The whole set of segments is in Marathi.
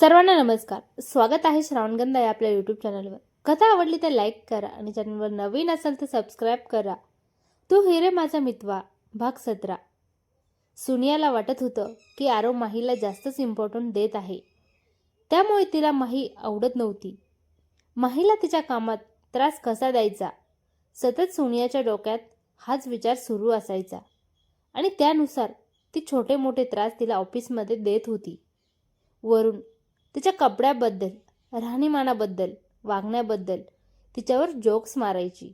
सर्वांना नमस्कार. स्वागत आहे श्रावणगंधा या आपल्या यूट्यूब चॅनलवर कथा आवडली तर लाईक करा आणि चॅनलवर नवीन असाल तर सबस्क्राईब करा. तू हिरे माझा मितवा भाग सतरा. सुनियाला वाटत होतं की आरो माहीला जास्तच इम्पॉर्टंट देत आहे. त्यामुळे तिला माही आवडत नव्हती. माहीला तिच्या कामात त्रास कसा द्यायचा? सतत सोनियाच्या डोक्यात हाच विचार सुरू असायचा. आणि त्यानुसार ती छोटे मोठे त्रास तिला ऑफिसमध्ये देत होती. वरून तिच्या कपड्याबद्दल राहणीमानाबद्दल वागण्याबद्दल तिच्यावर जोक्स मारायची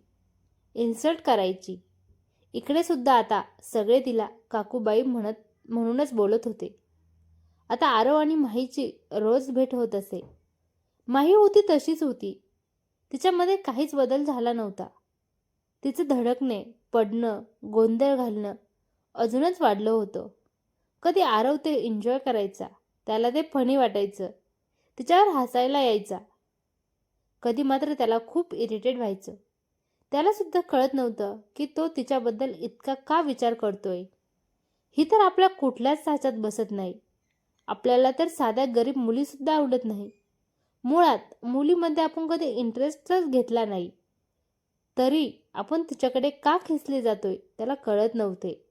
इन्सल्ट करायची. इकडे सुद्धा आता सगळे तिला काकूबाई म्हणत म्हणूनच बोलत होते. आता आरव आणि माहीची रोज भेट होत असे. माही होती तशीच होती. तिच्यामध्ये काहीच बदल झाला नव्हता. तिचं धडकणे पडणं गोंधळ घालणं अजूनच वाढलं होतं. कधी आरव ते एन्जॉय करायचा त्याला ते फनी वाटायचं. तिच्यावर हसायला यायचा. कधी मात्र त्याला खूप इरिटेट व्हायचं. त्यालासुद्धा कळत नव्हतं की तो तिच्याबद्दल इतका का विचार करतोय. ही तर आपल्या कुठल्याच साच्यात बसत नाही. आपल्याला तर साध्या गरीब मुलीसुद्धा आवडत नाही. मुळात मुलीमध्ये आपण कधी इंटरेस्टच घेतला नाही. तरी आपण तिच्याकडे का खेचले जातोय त्याला कळत नव्हते.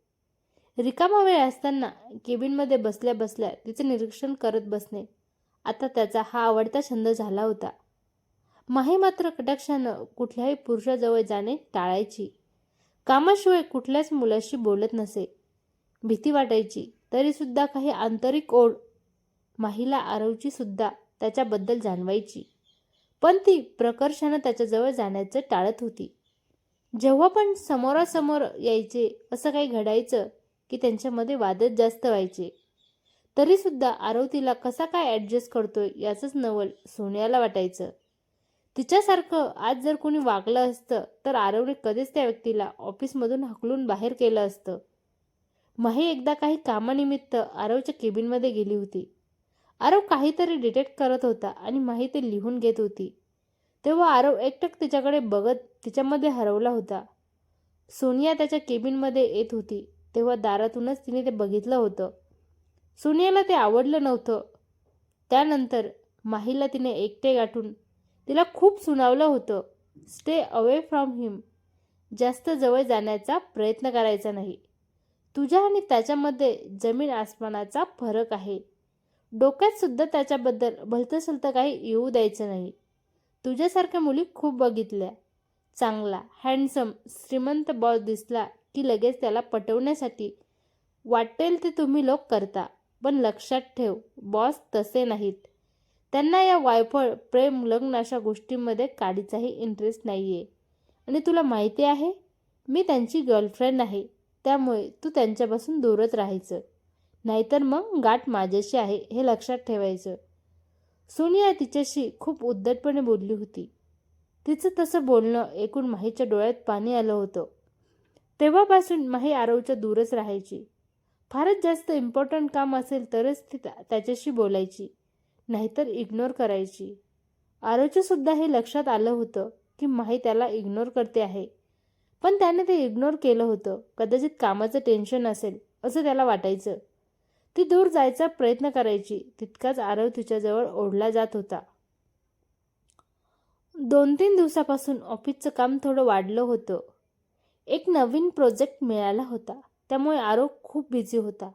रिकामा वेळ असताना केबिनमध्ये बसल्या बसल्या तिचे निरीक्षण करत बसणे आता त्याचा हा आवडता छंद झाला होता. माही मात्र कटाक्षानं कुठल्याही पुरुषाजवळ जाणे टाळायची. कामाशिवाय कुठल्याच मुलाशी बोलत नसे. भीती वाटायची तरीसुद्धा काही आंतरिक ओढ माहीला आरवची सुद्धा त्याच्याबद्दल जाणवायची. पण ती प्रकर्षानं त्याच्याजवळ जाण्याचं टाळत होती. जेव्हा पण समोरासमोर यायचे असं काही घडायचं की त्यांच्यामध्ये वादच जास्त व्हायचे. तरीसुद्धा आरव तिला कसा काय ॲडजस्ट करतोय याचंच नवल सोन्याला वाटायचं. तिच्यासारखं आज जर कोणी वागलं असतं तर आरवने कधीच त्या व्यक्तीला ऑफिसमधून हकलून बाहेर केलं असतं. माही एकदा काही कामानिमित्त आरवच्या केबिनमध्ये गेली होती. आरव काहीतरी डिटेक्ट करत होता आणि माही ते लिहून घेत होती. तेव्हा आरव एकटक तिच्याकडे बघत तिच्यामध्ये हरवला होता. सोनिया त्याच्या केबिनमध्ये येत होती तेव्हा दारातूनच तिने ते बघितलं होतं. सोनियाला ते आवडलं नव्हतं. त्यानंतर माहीला तिने एकटे गाठून तिला खूप सुनावलं होतं. स्टे अवे फ्रॉम हिम जास्त जवळ जाण्याचा प्रयत्न करायचा नाही. तुझ्या आणि त्याच्यामध्ये जमीन आसमानाचा फरक आहे. डोक्यात सुद्धा त्याच्याबद्दल भलतंसलतं काही येऊ द्यायचं नाही. तुझ्यासारख्या मुली खूप बघितल्या. चांगला हँडसम श्रीमंत बॉस दिसला की लगेच त्याला पटवण्यासाठी वाटेल ते तुम्ही लोक करता. पण लक्षात ठेव बॉस तसे नाहीत. त्यांना या वायफळ प्रेम लग्न अशा गोष्टींमध्ये काडीचाही इंटरेस्ट नाही आहे आणि तुला माहिती आहे मी त्यांची गर्लफ्रेंड आहे त्यामुळे तू त्यांच्यापासून दूरच राहायचं. नाहीतर मग गाठ माझ्याशी आहे हे लक्षात ठेवायचं. सोनिया तिच्याशी खूप उद्धटपणे बोलली होती. तिचं तसं बोलणं एकूण माहीच्या डोळ्यात पाणी आलं होतं. तेव्हापासून माही आरवच्या दूरच राहायची. फारच जास्त इम्पॉर्टंट काम असेल तरच ती त्या- त्याच्याशी बोलायची नाहीतर इग्नोर करायची. आरोच्यासुद्धा हे लक्षात आलं होतं की माही त्याला इग्नोर करते आहे. पण त्याने ते इग्नोर केलं होतं. कदाचित कामाचं टेन्शन असेल असं त्याला वाटायचं. ती दूर जायचा प्रयत्न करायची. तितकाच आरव तिच्याजवळ ओढला जात होता. दोन तीन दिवसापासून ऑफिसचं काम थोडं वाढलं होतं. एक नवीन प्रोजेक्ट मिळाला होता. त्यामुळे आरव खूप बिझी होता.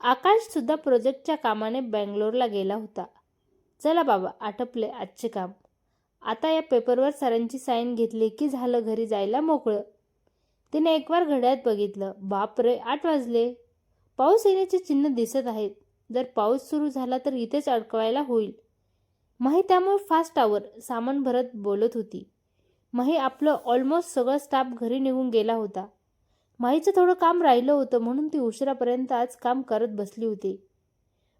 आकाशसुद्धा प्रोजेक्टच्या कामाने बँगलोरला गेला होता. चला बाबा आटपले आजचे काम. आता या पेपरवर सरांची साईन घेतली की झालं घरी जायला मोकळं. तिने एक वार घड्यात बघितलं. बाप रे आठ वाजले. पाऊस येण्याचे चिन्ह दिसत आहेत. जर पाऊस सुरू झाला तर इथेच अडकवायला होईल. माही त्यामुळे फास्ट आवर सामान भरत बोलत होती. माही आपलं ऑलमोस्ट सगळं स्टाफ घरी निघून गेला होता. माईचं थोडं काम राहिलं होतं म्हणून ती उशिरापर्यंत आज काम करत बसली होती.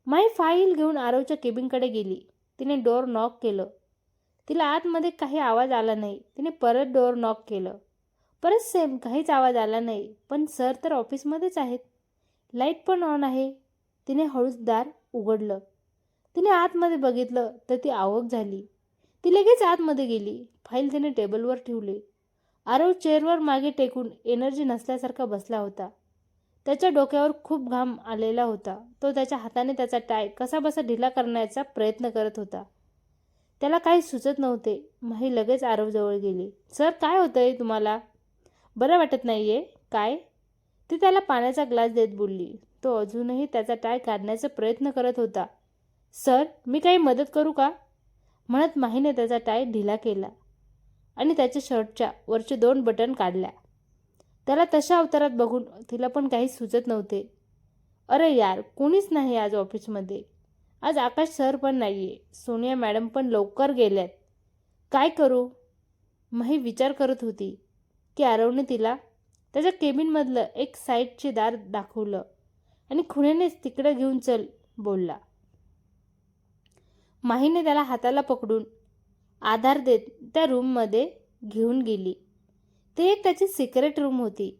माई फाईल घेऊन आरवच्या केबिनकडे गेली. तिने डोअर नॉक केलं. तिला आतमध्ये काही आवाज आला नाही. तिने परत डोअर नॉक केलं. परत सेम काहीच आवाज आला नाही. पण सर तर ऑफिसमध्येच आहेत. लाइट पण ऑन आहे. तिने हळूच दार उघडलं. तिने आतमध्ये बघितलं तर ती आवक झाली. ती लगेच आतमध्ये गेली. फाईल तिने टेबलवर ठेवली. आरव चेअरवर मागे टेकून एनर्जी नसल्यासारखा बसला होता. त्याच्या डोक्यावर खूप घाम आलेला होता. तो त्याच्या हाताने त्याचा टाय कसाबसा ढिला करण्याचा प्रयत्न करत होता. त्याला काही सुचत नव्हते. माही लगेच आरवजवळ गेली. सर काय होतंय तुम्हाला? बरं वाटत नाहीये. काय? ती त्याला पाण्याचा ग्लास देत बोलली. तो अजूनही त्याचा टाय काढण्याचा प्रयत्न करत होता. सर मी काही मदत करू का? म्हणत माहीने त्याचा टाय ढिला केला. आणि त्याच्या शर्टच्या वरचे दोन बटन काढल्या. त्याला तशा अवतारात बघून तिला पण काही सुचत नव्हते. अरे यार कोणीच नाही आज ऑफिसमध्ये. आज आकाश सर पण नाही आहे सोनिया मॅडम पण लवकर गेल्यात. काय करू? मही विचार करत होती की आरवने तिला त्याच्या केबिनमधलं एक साईडचे दार दाखवलं आणि खुण्यानेच तिकडं घेऊन चल बोलला. माहीने त्याला हाताला पकडून आधार देत त्या रूममध्ये घेऊन गेली. ते एक त्याची सिक्रेट रूम होती.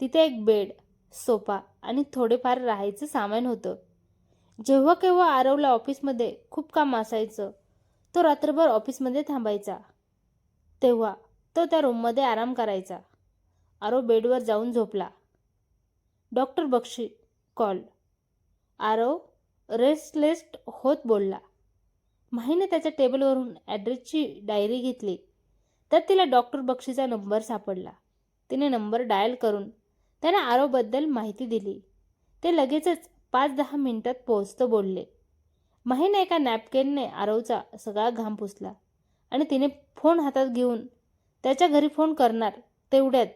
तिथे एक बेड सोफा आणि थोडेफार राहायचं सामान होतं. जेव्हा केव्हा आरवला ऑफिसमध्ये खूप काम असायचं तो रात्रभर ऑफिसमध्ये थांबायचा. तेव्हा तो त्या रूममध्ये आराम करायचा. आरव बेडवर जाऊन झोपला. Doctor Bakshi call Aarav restless होत बोलला. माहीने त्याच्या टेबलवरून ॲड्रेसची डायरी घेतली. तर तिला डॉक्टर बक्षीचा नंबर सापडला. तिने नंबर डायल करून त्याने आरोबद्दल माहिती दिली. ते लगेचच पाच दहा मिनिटात पोहोचतं बोलले. माहीने एका नॅपकिनने आरवचा सगळा घाम पुसला आणि तिने फोन हातात घेऊन त्याच्या घरी फोन करणार तेवढ्यात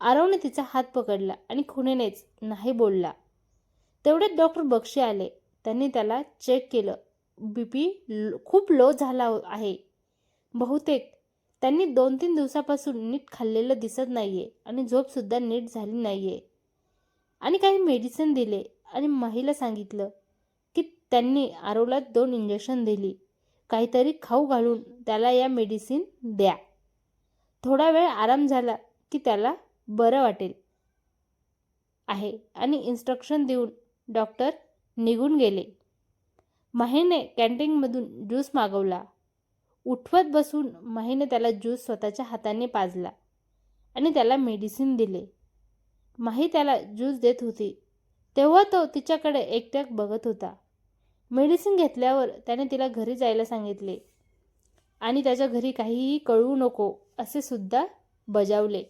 आरवने तिचा हात पकडला आणि खुणेनेच नाही बोलला. तेवढ्यात डॉक्टर बक्षी आले. त्यांनी त्याला चेक केलं. बी पी खूप लो झाला आहे. बहुतेक त्यांनी दोन तीन दिवसापासून नीट खाल्लेलं दिसत नाहीये आणि झोपसुद्धा नीट झाली नाहीये. आणि काही मेडिसिन दिले आणि माहीला सांगितलं की त्यांनी आरोला दोन इंजेक्शन दिली. काहीतरी खाऊ घालून त्याला या मेडिसिन द्या. थोडा वेळ आराम झाला की त्याला बरं वाटेल आहे आणि इन्स्ट्रक्शन देऊन डॉक्टर निघून गेले. माहीने कॅन्टीनमधून ज्यूस मागवला. उठवत बसून माहीने त्याला ज्यूस स्वतःच्या हाताने पाजला आणि त्याला मेडिसिन दिले. माही त्याला ज्यूस देत होती. तेव्हा तो तिच्याकडे एकट्याक बघत होता. मेडिसिन घेतल्यावर त्याने तिला घरी जायला सांगितले. आणि त्याच्या घरी काहीही कळवू नको असे सुद्धा बजावले.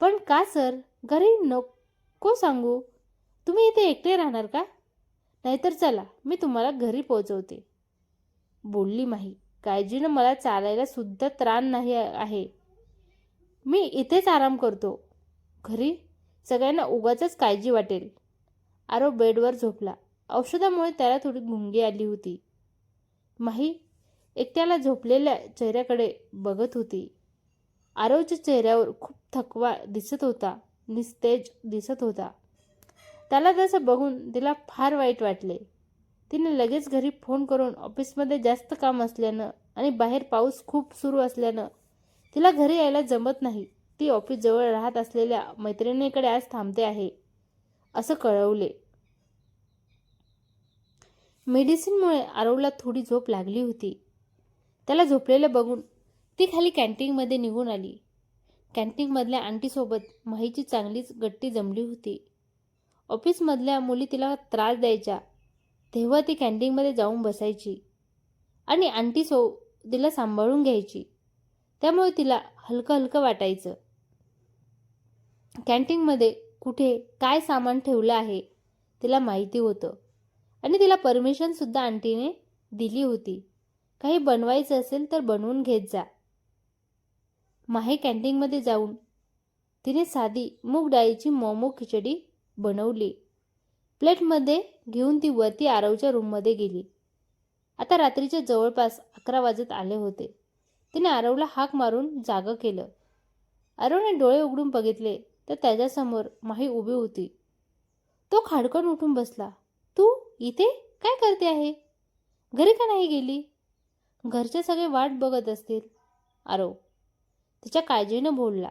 पण का सर? घरी नको सांगू. तुम्ही इथे एकटे राहणार का? नाहीतर चला मी तुम्हाला घरी पोहोचवते. बोलली माही काळजीनं मला चालायला सुद्धा त्राण नाही आहे. मी इथेच आराम करतो. घरी? सगळ्यांना उगाच काळजी वाटेल. आरो बेडवर झोपला. औषधामुळे त्याला थोडी गुंगी आली होती. माही एकट्याला झोपलेल्या चेहऱ्याकडे बघत होती. आरवच्या चेहऱ्यावर खूप थकवा दिसत होता निस्तेज दिसत होता. त्याला तसं बघून तिला फार वाईट वाटले. तिने लगेच घरी फोन करून ऑफिसमध्ये जास्त काम असल्यानं आणि बाहेर पाऊस खूप सुरू असल्यानं तिला घरी यायला जमत नाही. ती ऑफिसजवळ राहत असलेल्या मैत्रिणीकडे आज थांबते आहे असं कळवले. मेडिसिनमुळे आरवला थोडी झोप लागली होती. त्याला झोपलेलं बघून ती खाली कॅन्टीनमध्ये निघून आली. कॅन्टीनमधल्या आंटीसोबत माहीची चांगलीच गट्टी जमली होती. ऑफिसमधल्या मुली तिला त्रास द्यायच्या. तेव्हा ती कॅन्टीनमध्ये जाऊन बसायची आणि आंटी सो तिला सांभाळून घ्यायची. त्यामुळे तिला हलकं हलकं वाटायचं. कॅन्टीनमध्ये कुठे काय सामान ठेवलं आहे तिला माहिती होतं. आणि तिला परमिशनसुद्धा आंटीने दिली होती. काही बनवायचं असेल तर बनवून घेत जा. माहे कॅन्टीनमध्ये जाऊन तिने साधी मूग डाळीची मोमो खिचडी बनवली. प्लेटमध्ये घेऊन ती वरती आरवच्या रूममध्ये गेली. आता रात्रीच्या जवळपास अकरा वाजत आले होते. तिने आरवला हाक मारून जागं केलं. आरवने डोळे उघडून बघितले तर त्याच्यासमोर माही उभी होती. तो खाडकन उठून बसला. तू इथे काय करते आहे? घरी का नाही गेली? घरचे सगळे वाट बघत असतील. आरव तिच्या काळजीनं बोलला.